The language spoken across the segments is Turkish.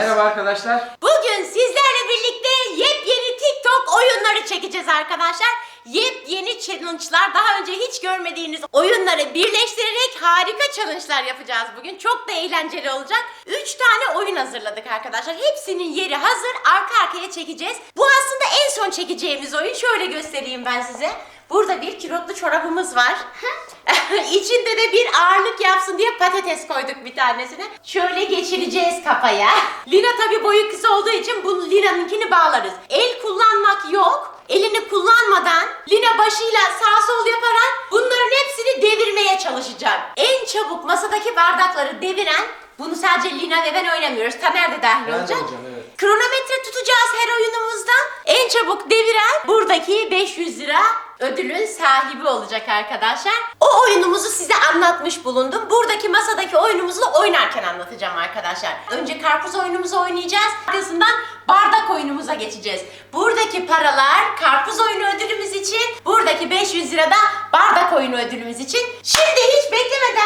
Merhaba arkadaşlar. Bugün sizlerle birlikte yepyeni TikTok oyunları çekeceğiz arkadaşlar. Yepyeni challenge'lar, daha önce hiç görmediğiniz oyunları birleştirerek harika challenge'lar yapacağız bugün. Çok da eğlenceli olacak. 3 tane oyun hazırladık arkadaşlar. Hepsinin yeri hazır. Arka arkaya çekeceğiz. Bu aslında en son çekeceğimiz oyun. Şöyle göstereyim ben size. Burada bir kilotlu çorabımız var. İçinde de bir ağırlık yapsın diye patates koyduk bir tanesine. Şöyle geçireceğiz kafaya. Lina tabi boyu kısa olduğu için bunu Lina'nınkini bağlarız. El kullanmak yok. Elini kullanmadan Lina başıyla sağ sol yaparak bunların hepsini devirmeye çalışacak. En çabuk masadaki bardakları deviren bunu sadece Lina ve ben oynamıyoruz. Taner de dahil Ben de olacak. olacağım, evet. Kronometre tutacağız her oyunumuzda. En çabuk deviren buradaki 500 lira ödülün sahibi olacak arkadaşlar. O oyunumuzu size anlatmış bulundum. Buradaki masadaki oyunumuzu oynarken anlatacağım arkadaşlar. Önce karpuz oyunumuzu oynayacağız. Arkasından bardak oyunumuza geçeceğiz. Buradaki paralar karpuz oyunu ödülümüz için, buradaki 500 lira da bardak oyunu ödülümüz için. Şimdi hiç beklemeden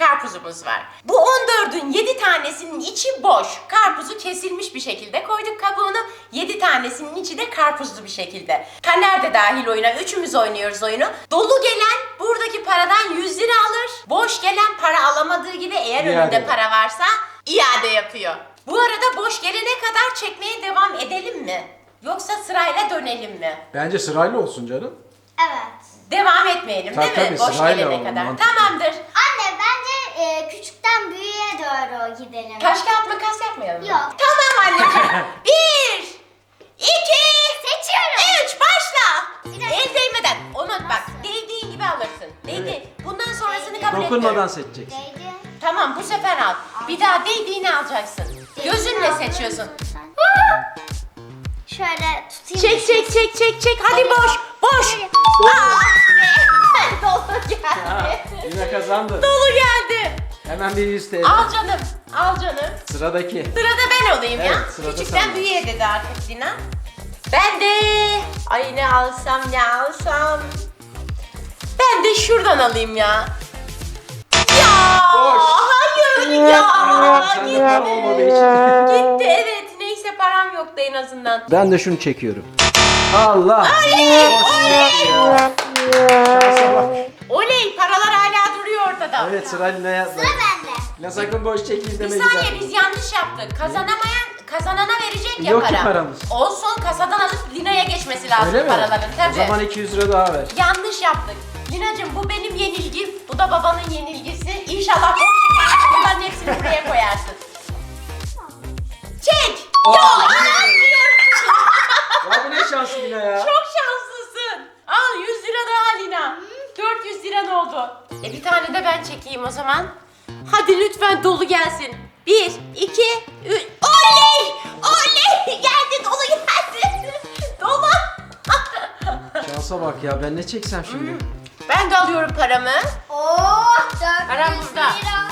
karpuzumuz var. Bu 14'ün 7 tanesinin içi boş. Karpuzu kesilmiş bir şekilde koyduk kabuğunu. 7 tanesinin içi de karpuzlu bir şekilde. Taner de dahil oyuna. Üçümüz oynuyoruz oyunu. Dolu gelen buradaki paradan 100 lira alır. Boş gelen para alamadığı gibi eğer İade. önünde para varsa iade yapıyor. Bu arada boş gelene kadar çekmeye devam edelim mi? Yoksa sırayla dönelim mi? Bence sırayla olsun canım. Evet. Devam etmeyelim Tabii, değil mi? tabii, Boş sırayla gelene olun, kadar. mantıklı. Tamamdır. Anne bence e, küçükten büyüğe doğru gidelim. Taş kağıt makas yapmayalım mı? Yok. Tamam anneciğim. Bir, iki, Seçiyorum. üç, başla. Bir dakika. El değmeden. Onu bak, Nasıl? değdiğin gibi alırsın. Değdi. Evet. Bundan sonrasını kabul Dokunmadan etmiyorum. seçeceksin. Değdi. Tamam, bu sefer al. Bir daha değdiğini alacaksın. Gözünle seçiyorsun. sen. Şöyle tutayım. Çek, çek, çek, çek, çek. Hadi boş, boş. Aa! Dolu geldi. Yine kazandı. Dolu geldi. Hemen bir 100 TL. Al canım, al canım. Sıradaki. Sırada ben olayım ya. Evet, sırada Küçükten sen ol. büyüğe dedi artık Dina. Ben de... Ay ne alsam ne alsam. Ben de şuradan alayım ya. Ya Boş. hayır ya. Sen de Gitti. para olmadığı için. Gitti evet. Param yoktu en azından. Ben de şunu çekiyorum. Allah. Oley, oley. Oley paralar hala duruyor ortada. Evet sıra Lina'ya. Sıra bende. Lina sakın boş çekil Bir deme saniye biz yanlış yaptık. Kazanamayan kazanana verecek ya Yok ki para. paramız. Olsun kasadan alıp Lina'ya geçmesi lazım Öyle mi? paraların. Tabii. O zaman 200 lira daha ver. Yanlış yaptık. Lina'cığım bu benim yenilgim. Bu da babanın yenilgisi. İnşallah bu bunların hepsini buraya koyarsın. Çek! Aa, ya bu ne şans Lina ya. Çok şanslısın. Al 100 lira daha Lina. 400 liran oldu. E bir tane de ben çekeyim o zaman. Hadi lütfen dolu gelsin. 1, 2, 3. Oley! Oley! Geldi dolu geldi. Dolu. Şansa bak ya ben ne çeksem şimdi. Ben de alıyorum paramı. Oh 400 Param burada. lira.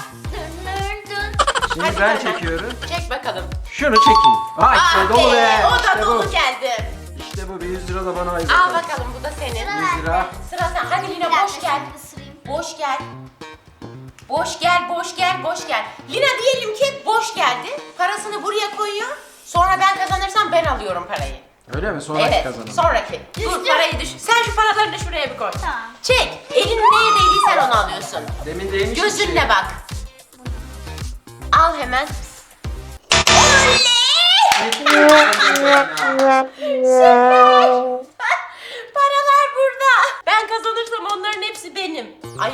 Şimdi Hadi ben Taner. çekiyorum. Çek bakalım. Şunu çekeyim. Ha işte Ah dolu be. O da İşte dolu bu. geldi. İşte bu bir 100 lira da bana ayır. Al bakalım. bu da senin. Sıra 100 lira. Sıra sen. Hadi Lina boş gel. Boş gel. Boş gel, boş gel, boş gel. Lina diyelim ki boş geldi. Parasını buraya koyuyor. Sonra ben kazanırsam ben alıyorum parayı. Öyle mi? Sonraki evet, kazanalım. sonraki. Dur Düştü. parayı düş. Sen şu paraları da şuraya bir koy. Tamam. Çek. Elin neye değdiysen onu alıyorsun. Demin değmiş bir Gözünle şey. bak. Al hemen. Süper. Paralar burada. Ben kazanırsam onların hepsi benim. Ay,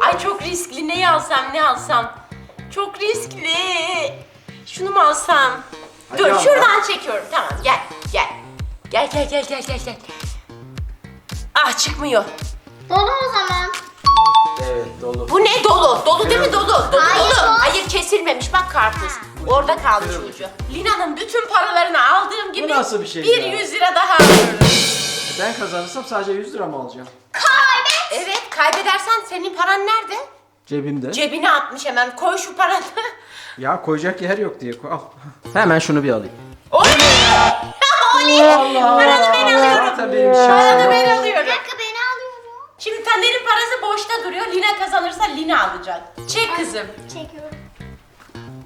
ay çok riskli. Neyi alsam, ne alsam? Çok riskli. Şunu mu alsam? Hadi Dur, al, şuradan çekiyorum. Tamam, gel, gel. Gel, gel, gel, gel, gel, gel. Ah çıkmıyor. Dolu o zaman. Evet dolu. Bu ne dolu? Dolu değil mi dolu? Dolu Hayır, dolu. boş. Hayır kesilmemiş bak karpuz. Orada Kırılmış. ucu. Lina'nın bütün paralarını aldığım gibi nasıl bir şey bir ya? 100 lira daha alıyorum. Ben kazanırsam sadece 100 lira mı alacağım? Kaybet. Evet kaybedersen senin paran nerede? Cebimde. Cebine atmış hemen. Koy şu paranı. ya koyacak yer yok diye koy. Al. Hemen şunu bir alayım. Oley! Oley! Paranı ben alıyorum. Zaten benim Paranı şansım ben yok. Bir alıyorum. dakika beni alıyorum. Şimdi Taner'in parası boşta duruyor. olursa Lina alacak. Çek kızım. Çekiyorum.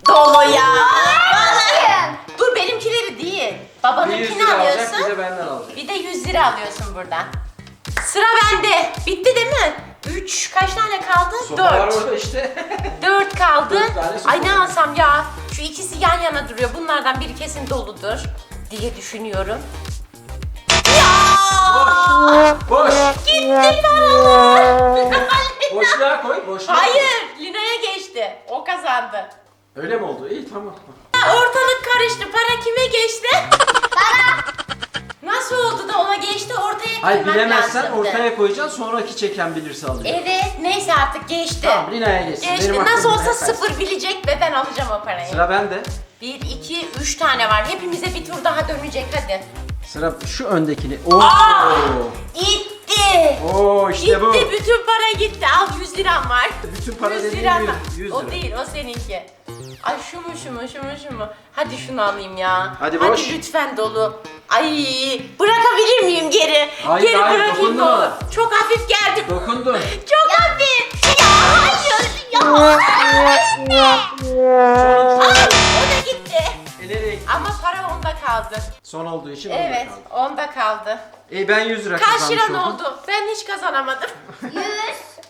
Dolu ya. Alayım. Dur benimkileri değil. Bir 100 Babanınkini lira alacak alıyorsun. bir de benden alacak. Bir de 100 lira alıyorsun buradan. Sıra bende. Bitti değil mi? 3 kaç tane kaldı? Sopalar 4. orada işte. 4 kaldı. Dört tane sopa Ay ne var. alsam ya? Şu ikisi yan yana duruyor. Bunlardan biri kesin doludur diye düşünüyorum. Ya! Boş. Gitti paralar. Boşluğa koy. Boşluğa. Hayır, Lina'ya geçti. O kazandı. Öyle mi oldu? İyi tamam. Ortalık karıştı. Para kime geçti? Nasıl oldu da ona geçti? Ortaya Hayır koymak bilemezsen lazımdı. ortaya koyacaksın sonraki çeken bilirse alacak. Evet, neyse artık geçti. Tamam Lina'ya geçsin. Geçti. Benim Nasıl olsa hep tersi. sıfır bilecek ve ben alacağım o parayı. Sıra bende. Bir, iki, üç tane var. Hepimize bir tur daha dönecek hadi. Sıra şu öndekini. Oo. Aa! Gitti. Oo işte gitti. bu. Bütün para gitti. Al 100 liram var. Bütün para 100 dediğin liram 100, var. 100 O lira. değil, o seninki. Ay şu mu şu mu şu mu şu mu? Hadi şunu alayım ya. Hadi boş. Hadi lütfen dolu. Ay bırakabilir miyim geri? Hayır, geri hayır, bırakayım ona. Çok hafif geldi. Dokundun. Çok hafif. Ya hayır. Ya. Ay, o da gitti. E gitti? Ama para onda kaldı. Son olduğu için onda Evet, kaldı. onda kaldı. E ben 100 lira Kaç kazanmış liran oldum. oldu? Ben hiç kazanamadım. 100,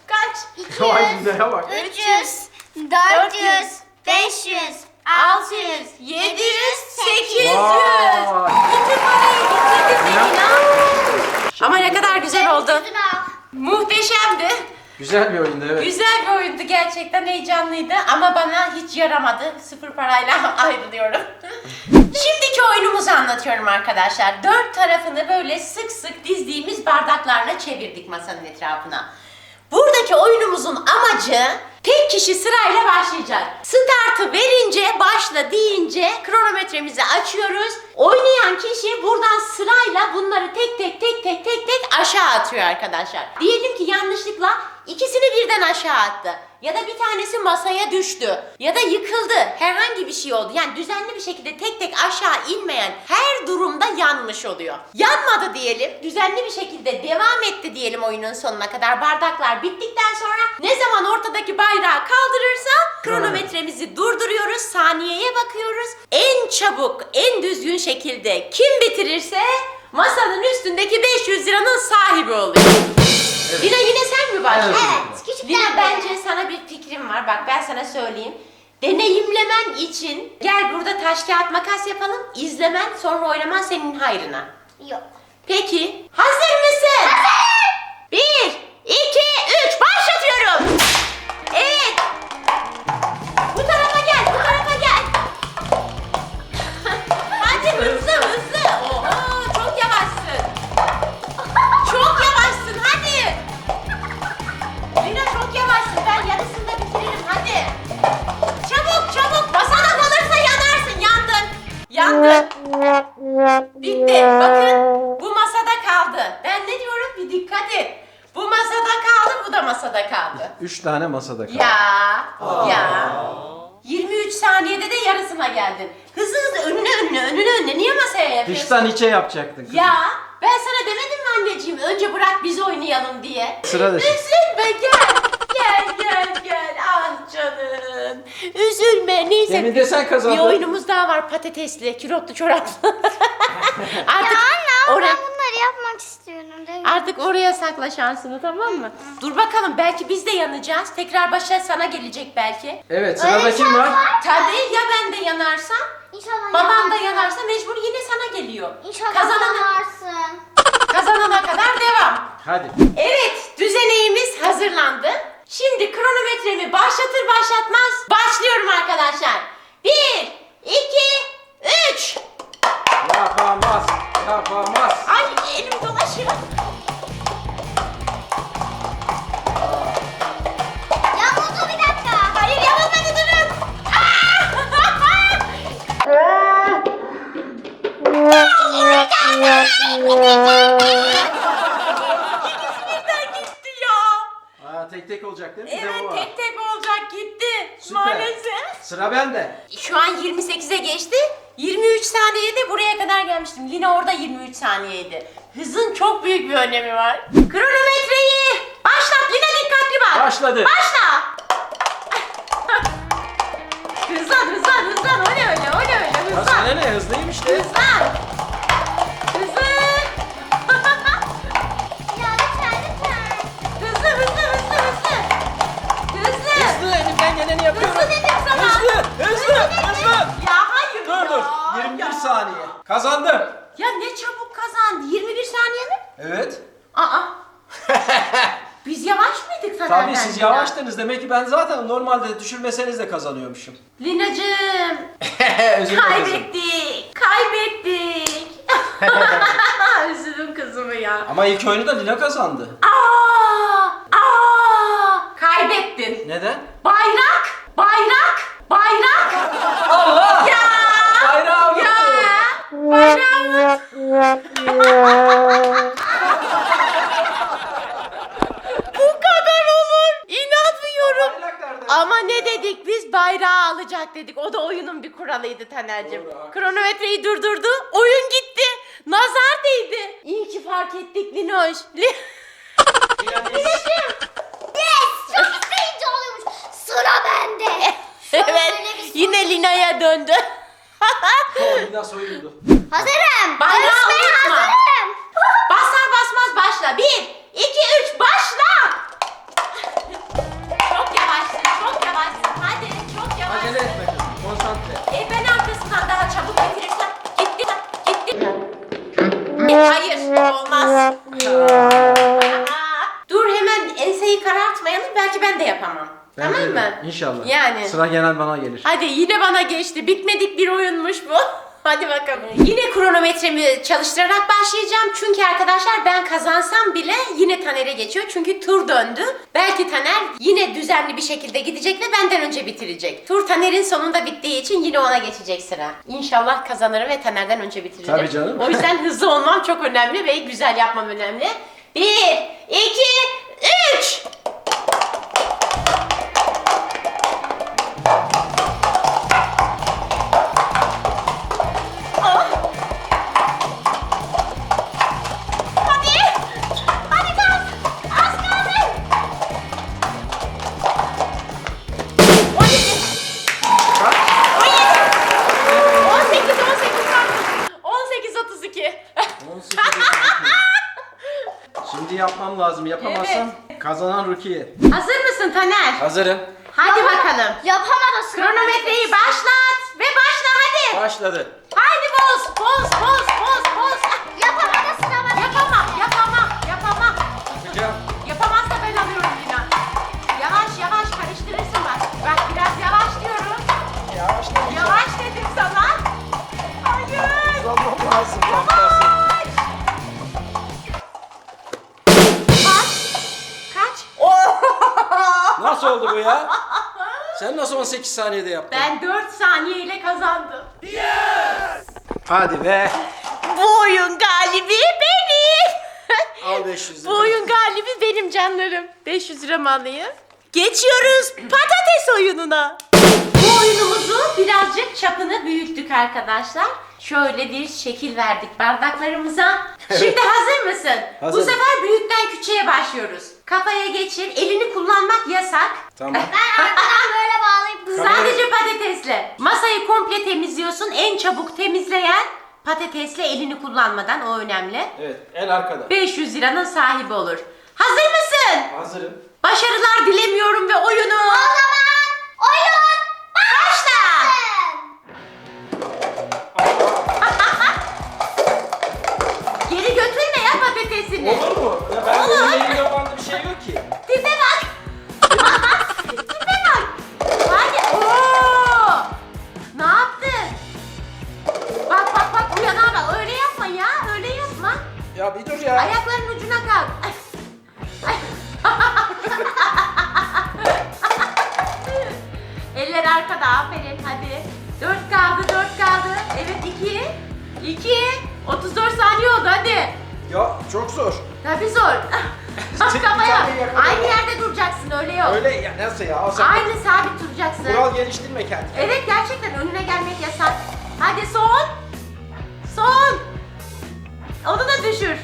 Kaç? 200, Vay Lina'ya bak. 300, 400, 500, 600, 700, 800. Vay. Bütün parayı bitirdi Ya. Selina. Ama ne kadar güzel oldu. Muhteşemdi. Güzel bir oyundu evet. Güzel bir oyundu gerçekten heyecanlıydı ama bana hiç yaramadı. Sıfır parayla ayrılıyorum. Şimdiki oyunumuzu anlatıyorum arkadaşlar. Dört tarafını böyle sık sık dizdiğimiz bardaklarla çevirdik masanın etrafına. Buradaki oyunumuzun amacı tek kişi sırayla başlayacak. Startı verince, başla deyince kronometremizi açıyoruz. Oynayan kişi buradan sırayla bunları tek tek tek tek tek tek aşağı atıyor arkadaşlar. Diyelim ki yanlışlıkla ikisini birden aşağı attı. Ya da bir tanesi masaya düştü. Ya da yıkıldı. Herhangi bir şey oldu. Yani düzenli bir şekilde tek tek aşağı inmeyen her durumda yanmış oluyor. Yanmadı diyelim. Düzenli bir şekilde devam etti diyelim oyunun sonuna kadar. Bardaklar bittikten sonra ne zaman ortadaki bayrağı kaldırırsa kronometremizi durduruyoruz. Saniyeye bakıyoruz. En çabuk, en düzgün şekilde kim bitirirse masanın üstündeki 500 liranın sahibi oluyor. Lina yine sen mi başlıyorsun? Evet. Küçükten Lina bence sana bir fikrim var. Bak ben sana söyleyeyim. Deneyimlemen için gel burada taş kağıt makas yapalım. İzlemen sonra oynaman senin hayrına. Yok. Peki hazır mısın? Tane masada kaldı. Ya, ya. 23 saniyede de yarısına geldin. Hızlı hızlı önüne önüne önüne önüne. Niye masaya yapıyorsun? Dıştan içe yapacaktın kızım. Ya ben sana demedim mi anneciğim önce bırak biz oynayalım diye. Sıra dışı. Üzülme gel. Gel gel gel. Ah canım. Üzülme neyse. Demin de sen kazandın. Bir oyunumuz daha var patatesli, kilotlu çoraplı. Artık Ya anne oraya, ben bunları yapmak istiyorum. Değil mi? artık oraya sakla şansını tamam mı? Dur bakalım belki biz de yanacağız. Tekrar başa sana gelecek belki. Evet Öyle sırada kim var? Tabii ya ben de yanarsam, İnşallah babam da yanarsın. yanarsa mecbur yine sana geliyor. İnşallah Kazanana, yanarsın. kazanana kadar devam. Hadi. Evet, düzeneğimiz hazırlandı. Şimdi kronometremi başlatır başlatmaz başlıyorum arkadaşlar. Bir, iki, üç. Yapamaz. Yapamaz. Ay elim dolaşıyor. Ya Mutlu bir dakika. Hayır yapamadı durun. Birden gitti ya. Aa, tek tek olacak değil mi? Bir de Evet bu var. tek tek olacak gitti. Süper. Maalesef. Sıra bende. Şu an 28'e geçti. 23 saniyede buraya kadar gelmiştim. Lina orada 23 saniyeydi. Hızın çok büyük bir önemi var. Kronometreyi başlat Lina dikkatli bak. Başladı. Başla. hızlan hızlan hızlan o ne öyle o ne öyle hızlan. Sana ne hızlıymış de. Hızlan. Kazandım. Ya ne çabuk kazandı. 21 saniye mi? Evet. Aa. Biz yavaş mıydık Taner Tabii siz yavaştınız. Demek ki ben zaten normalde düşürmeseniz de kazanıyormuşum. Linacığım. Özür dilerim. Kaybettik. Kaybettik. Üzüldüm kızımı ya. Ama ilk oyunu da Lina kazandı. Aa! Aa! Kaybettin. Neden? Bayrak! Bayrak! Taner'cim. Doğru, haklısın. Kronometreyi durdurdu. Sıra genel bana gelir. Hadi yine bana geçti. Bitmedik bir oyunmuş bu. Hadi bakalım. Yine kronometremi çalıştırarak başlayacağım. Çünkü arkadaşlar ben kazansam bile yine Taner'e geçiyor. Çünkü tur döndü. Belki Taner yine düzenli bir şekilde gidecek ve benden önce bitirecek. Tur Taner'in sonunda bittiği için yine ona geçecek sıra. İnşallah kazanırım ve Taner'den önce bitireceğim. Tabii canım. O yüzden hızlı olmam çok önemli ve güzel yapmam önemli. Bir, iki, üç. Rukiye. Hazır mısın Taner? Hazırım. Hadi bakalım. Yapamadı sıra. Kronometreyi başlat ve başla hadi. Başladı. Ya? Sen nasıl 18 saniyede yaptın? Ben 4 saniyeyle kazandım. Hadi be. Bu oyun galibi benim. Al 500 lira. Bu oyun galibi benim canlarım. 500 lira alayım? Geçiyoruz patates oyununa. Bu oyunumuzu birazcık çapını büyüttük arkadaşlar. Şöyle bir şekil verdik bardaklarımıza. Şimdi hazır mısın? Bu Hazırım. sefer büyükten küçüğe başlıyoruz. Kafaya geçir. Elini kullanmak yasak. Tamam. Ben arkadan böyle bağlayıp Sadece patatesle. Masayı komple temizliyorsun. En çabuk temizleyen patatesle elini kullanmadan o önemli. Evet, en arkada. 500 liranın sahibi olur. Hazır mısın? Hazırım. Başarılar dilemiyorum ve oyunu O zaman oyun başla. Geri götürme ya patatesini. Olur mu? Ya ben Olur. 勇気 kendine. Evet gerçekten önüne gelmek yasak. Hadi son. Son. Onu da düşür.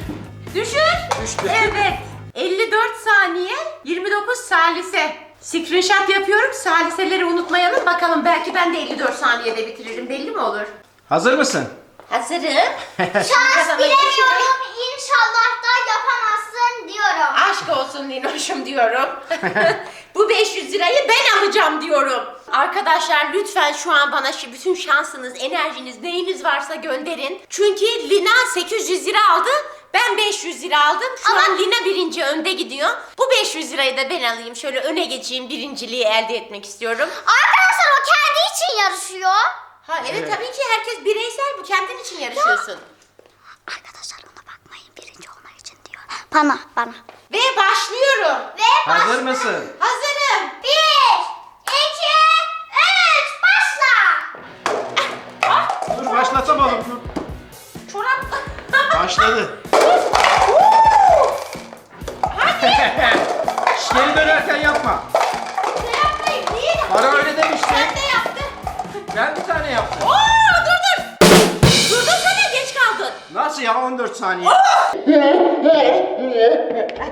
Düşür. Düştü. Evet. 54 saniye 29 salise. Screenshot yapıyorum. Saliseleri unutmayalım. Bakalım belki ben de 54 saniyede bitiririm. Belli mi olur? Hazır mısın? Hazırım. şans bilemiyorum. İnşallah da yapamazsın diyorum. Aşk olsun Linoş'um diyorum. Bu 500 lirayı ben alacağım diyorum. Arkadaşlar lütfen şu an bana şu bütün şansınız, enerjiniz, neyiniz varsa gönderin. Çünkü Lina 800 lira aldı. Ben 500 lira aldım. Şu an Lina birinci önde gidiyor. Bu 500 lirayı da ben alayım. Şöyle öne geçeyim. Birinciliği elde etmek istiyorum. Arkadaşlar o kendi için yarışıyor. Ha evet, Evet. tabii ki herkes bireysel bu. Kendin için yarışıyorsun. Arkadaşlar ona bakmayın birinci olmak için diyor. Bana bana. Ve başlıyorum. Ve Hazır mısın? Hazırım. Bir, iki, üç, başla. Dur başlatamadım dur. Çorap. Başladı. Şş, Geri dönerken yapma. Ne yapmayın? Niye? Bana öyle demiştin. Sen de yaptın. Ben bir tane yaptım. Oo dur dur. Durdun sana geç kaldın. Nasıl ya 14 saniye?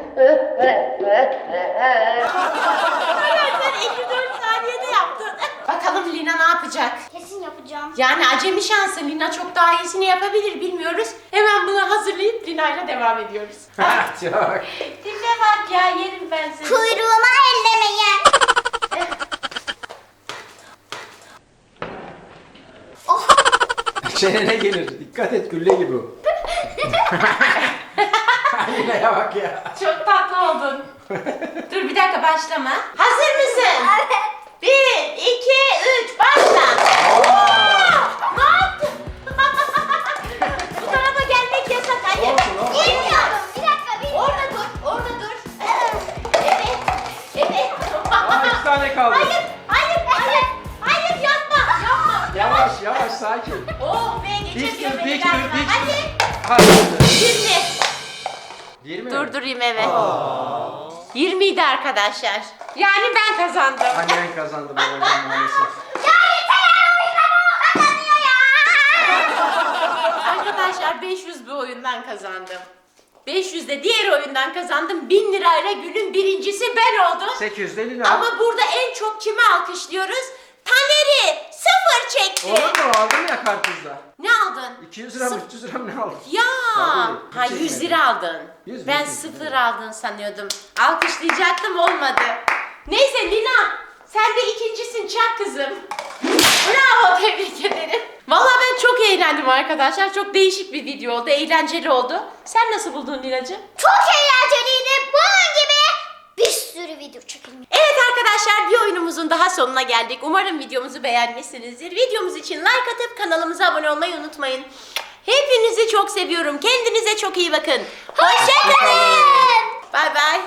Hayır sen 54 saniyede yaptın. Bakalım Lina ne yapacak? Kesin yapacağım. Yani acemi şansı Lina çok daha iyisini yapabilir bilmiyoruz. Hemen bunu hazırlayıp Lina ile devam ediyoruz. Çok. Tipe bak ya yerim ben seni. Kuyruğuma ellemeyin. Çenene gelir. Dikkat et gülle gibi o. Aynaya bak ya. Çok tatlı oldun. dur bir dakika başlama. Hazır mısın? Bir, iki, üç, başla. ne yaptın? Bu tarafa gelmek yasak. Hayır. Olsun, olsun. Bilmiyorum. Bir dakika. Orada dur, orada dur. Evet, evet. Aa iki tane kaldı. Hayır, hayır, hayır. Hayır yapma, yapma. Yavaş yavaş sakin. Oh be Dik geçemiyorum. dur dik beni dur dik galiba. dur. Hadi. Hadi. 20. 20 Durdurayım evet. 20 idi arkadaşlar. Yani ben kazandım. Annen kazandı babacığım maalesef. Arkadaşlar 500 bir oyundan kazandım. 500 de diğer oyundan kazandım. 1000 lirayla günün birincisi ben oldum. 800 de lira. Ama burada en çok kimi alkışlıyoruz? Taner'i çekti. Olur mu? Aldım ya karpuzda. Ne aldın? 200 lira mı Sıfır. 300 lira mı ne aldın? Ya, Tabii, ha çekmedim. 100 lira aldın. 100 ben mü? sıfır aldın sanıyordum. Alkışlayacaktım olmadı. Neyse Lina, sen de ikincisin çak kızım. Bravo, tebrik ederim. Vallahi ben çok eğlendim arkadaşlar. Çok değişik bir video oldu, eğlenceli oldu. Sen nasıl buldun Lina'cığım? Çok eğlenceliydi. Bunun gibi bir sürü video çekilmiş. Evet arkadaşlar bir oyunumuzun daha sonuna geldik. Umarım videomuzu beğenmişsinizdir. Videomuz için like atıp kanalımıza abone olmayı unutmayın. Hepinizi çok seviyorum. Kendinize çok iyi bakın. Hoşçakalın. Bay bay.